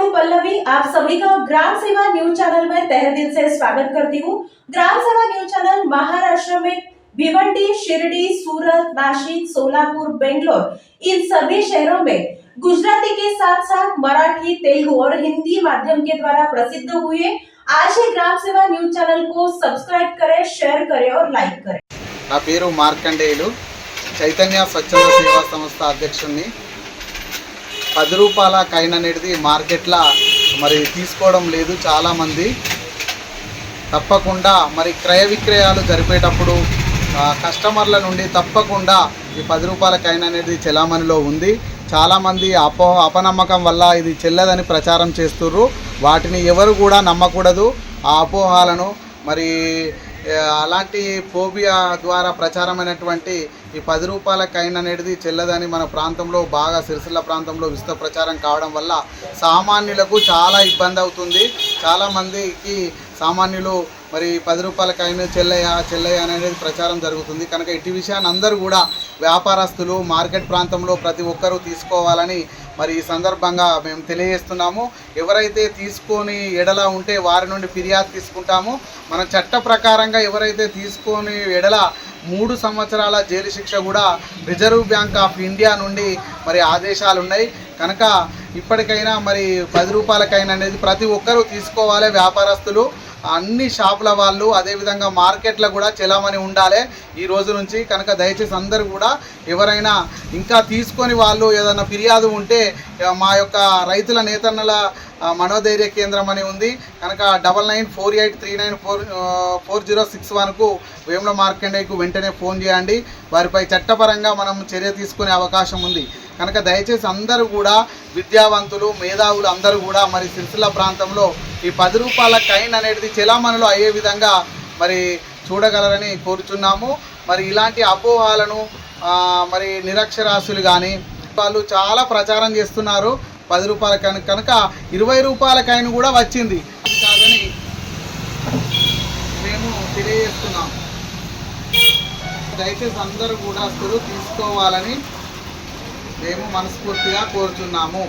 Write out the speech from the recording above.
हूं पल्लवी आप सभी का ग्राम सेवा न्यूज चैनल में तहे दिल से स्वागत करती हूं ग्राम सेवा न्यूज चैनल महाराष्ट्र में भिवंडी शिरडी सूरत नासिक सोलापुर बेंगलोर इन सभी शहरों में गुजराती के साथ साथ मराठी तेलुगु और हिंदी माध्यम के द्वारा प्रसिद्ध हुए आज ही ग्राम सेवा न्यूज चैनल को सब्सक्राइब करें शेयर करें और लाइक करें నా పేరు మార్కండేయులు చైతన్య స్వచ్ఛంద సేవా సంస్థ అధ్యక్షుడిని పది రూపాయల కైన్ అనేది మార్కెట్లో మరి తీసుకోవడం లేదు చాలామంది. తప్పకుండా మరి క్రయ విక్రయాలు జరిపేటప్పుడు కస్టమర్ల నుండి తప్పకుండా ఈ పది రూపాయల కైన్ అనేది చెలామణిలో ఉంది. చాలామంది అపో అపనమ్మకం వల్ల ఇది చెల్లదని ప్రచారం చేస్తుర్రు. వాటిని ఎవరు కూడా నమ్మకూడదు. ఆ అపోహాలను మరి అలాంటి ఫోబియా ద్వారా ప్రచారమైనటువంటి ఈ పది రూపాయల కైన్ అనేది చెల్లదని మన ప్రాంతంలో బాగా సిరిసిల్ల ప్రాంతంలో విస్తృత ప్రచారం కావడం వల్ల సామాన్యులకు చాలా ఇబ్బంది అవుతుంది. చాలామందికి సామాన్యులు మరి పది రూపాయల కాయిన్ చెల్లయ్య చెల్లయ్య అనేది ప్రచారం జరుగుతుంది. కనుక ఇటు విషయాన్ని అందరూ కూడా వ్యాపారస్తులు మార్కెట్ ప్రాంతంలో ప్రతి ఒక్కరూ తీసుకోవాలని మరి ఈ సందర్భంగా మేము తెలియజేస్తున్నాము. ఎవరైతే తీసుకొని ఎడల ఉంటే వారి నుండి ఫిర్యాదు తీసుకుంటాము. మన చట్ట ప్రకారంగా ఎవరైతే తీసుకొని ఎడల మూడు సంవత్సరాల జైలు శిక్ష కూడా రిజర్వ్ బ్యాంక్ ఆఫ్ ఇండియా నుండి మరి ఆదేశాలు ఉన్నాయి కనుక ఇప్పటికైనా మరి పది రూపాయలకైనా అనేది ప్రతి ఒక్కరూ తీసుకోవాలి వ్యాపారస్తులు. అన్ని షాపుల వాళ్ళు అదేవిధంగా మార్కెట్లో కూడా చెలామణి ఉండాలి. ఈ రోజు నుంచి కనుక దయచేసి అందరూ కూడా ఎవరైనా ఇంకా తీసుకొని వాళ్ళు ఏదైనా ఫిర్యాదు ఉంటే మా యొక్క రైతుల నేతన్నల మనోధైర్య కేంద్రం అని ఉంది. కనుక double nine four eight three nine four four zero six వన్కు Vemula మార్కండేకు వెంటనే ఫోన్ చేయండి. వారిపై చట్టపరంగా మనం చర్య తీసుకునే అవకాశం ఉంది. కనుక దయచేసి అందరూ కూడా విద్యావంతులు మేధావులు అందరూ కూడా మరి సిరిసిల్ల ప్రాంతంలో ఈ పది రూపాయల కైన్ అనేది చెలామణిలో అయ్యే విధంగా మరి చూడగలరని కోరుచున్నాము. మరి ఇలాంటి అపోహాలను మరి నిరక్షరాస్యులు కానీ వాళ్ళు చాలా ప్రచారం చేస్తున్నారు. పది రూపాయల కైన్ కనుక ఇరవై రూపాయల కైన్ కూడా వచ్చింది. అది కాదని మేము తెలియజేస్తున్నాం దయచేసి అందరూ కూడా అసలు తీసుకోవాలని మేము మనస్ఫూర్తిగా కోరుచున్నాము.